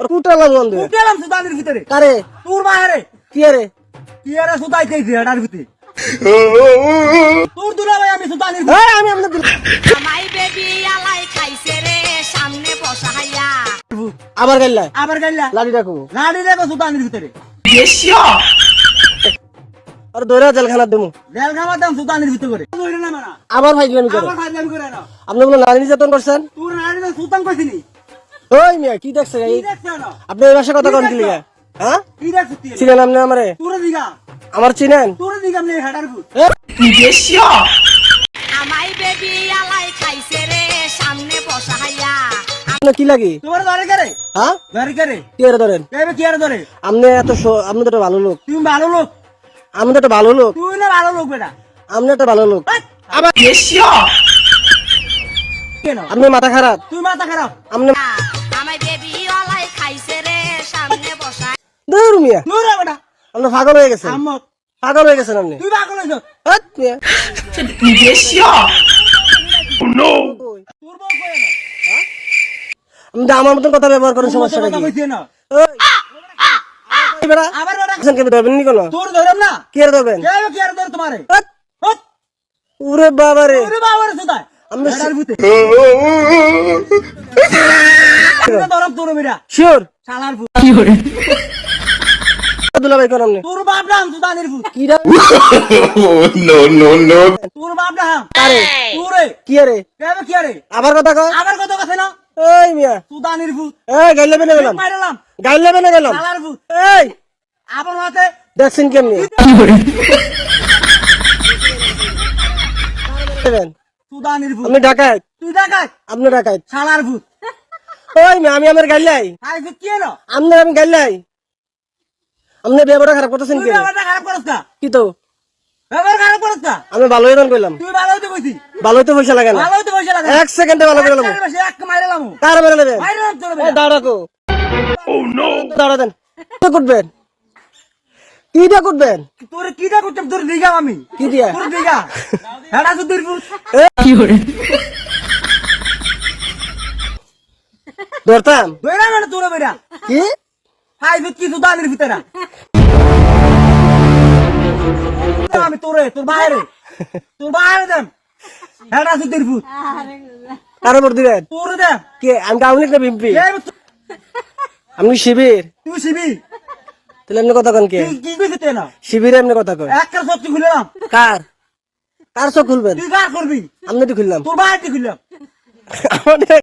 কুটালাম বন্ধু উঠলাম সুদানের ভিতরে। কারে? তোর বাইরে কি রে কি আরে সুদাইতেছি এটার ভিতরে। তোর দুলা ভাই আমি সুদানের ভিতরে। আমি আপনার দিল- আমাই বেবি আলাই খাইছে রে সামনে বসা হাইয়া। আবার গাইলা? আবার গাইলা? লাড়ি রাখো। লাড়ি সুদানের ভিতরে। আর দৌড়া জেলখানা দেবো জেল খাবার দাম সুদানের ভিতরে করে। মানা আবার করে। আবার করে না আপনি বলে নারী নির্যাতন করছেন? তোর কইছিলি ওই মিয়া কি দেখছে আপনি এই ভাষা কথা কোন কি লিগা হ্যাঁ? কি দেখছ তুই চিনেন আপনি আমারে? তোর দিগা। আমার চিনেন? তোর দিগা আমি হেডার ভূত। এ, আমাই বেবি আলাই খাইছে রে সামনে বসা হাইয়া আপনার কি লাগি? তোমার ধরে করে হ্যাঁ? ধরে করে কি এর ধরেন? কেবে কি আর ধরে? আপনি এত আপনি তো ভালো লোক। তুমি ভালো লোক। আপনি তো ভালো লোক। তুই না ভালো লোক বেটা। আপনি একটা ভালো লোক। আবার কেন? আপনি মাথা খারাপ। তুই মাথা খারাপ। আপনি দূর মিয়া তুই বেটা। আপনি পাগল হয়ে গেছেন আম্মক পাগল হয়ে গেছেন আপনি তুই পাগল হইছ হাট মিয়া। তোর বউ কই না আপনি আমার মতন কথা ব্যবহার করেন সমস্যাটা কি? ওই, এই আবার বেটা কেন ধরবেন নি কোনো? তোর ধরম না? কি ধরবেন? কেবে কি ধর তোমারে? ওরে বাবা রে ওরে বাবা রে সুদাই আমি ভূতে। ধরম তোর বেটা। শিওর। শালার ভূত। দুলাভাই কোন আপনি তোর বাপ নাম সুদানের ভূত। কি রা? No, no, no. তোর বাপ নাম কারে? তোরে কি আরে কেবে কি আরে আবার কথা কয়? আবার কত কথা না? ওই মিয়া। সুদানের ভূত। এই গাইলে বেনে গেলাম। মাইরালাম গাইলে বেনে গেলাম। শালার ভূত। এই। আবার হাতে দেখছেন কেমনি? দেবেন। ভূত। আপনি ঢাকায়? তুই আপনি ঢাকায়? শালার ভূত। ওই মিয়া আমি আমার গাইলাই কি এলো আপনি আমি গাইলাই আপনি ব্যবহার খারাপ করতেছেন তুই কেন? ব্যাপারটা খারাপ করছ না। কি তো? ব্যাপার খারাপ করছ না। আমি ভালো হইতাম কইলাম তুই ভালো হইতে কইছি। ভালো হইতে পয়সা লাগে না। ভালো হইতে পয়সা লাগে। এক সেকেন্ডে ভালো করে নেব। এক মাইরালাম কার মেরে নেবেন মাইরালাম তোর এই দাঁড়া রাখো দাঁড়া দেন। কি করবেন? কি দিয়ে করবেন? তোর কি দা করতাম? তোর দিঘা আমি। কি দিয়া? তোর হেডা ভূত ধরতাম? বেড়া মানে তোর বেড়া। কি? হাই ভূত কি সুদানের ভিতরে। আমি তোরে তোর বাইরে। তোর বাইরে দেম। হেডা সুদূর ভূত কার উপর দিবেন তোর দেম। কে? আমি আওয়ামী লীগ না বিএনপি এই ভূত, আপনি শিবির? তুই শিবি তাহলে এমনি কথা কন কে? কি কইছিস তুই না শিবিরে এমনি কথা কয় একটা সত্যি খুললাম। কার? কার চোখ খুলবেন? তুই কার করবি? আপনি তো খুললাম। তোর বাইরে খুললাম। আমাদের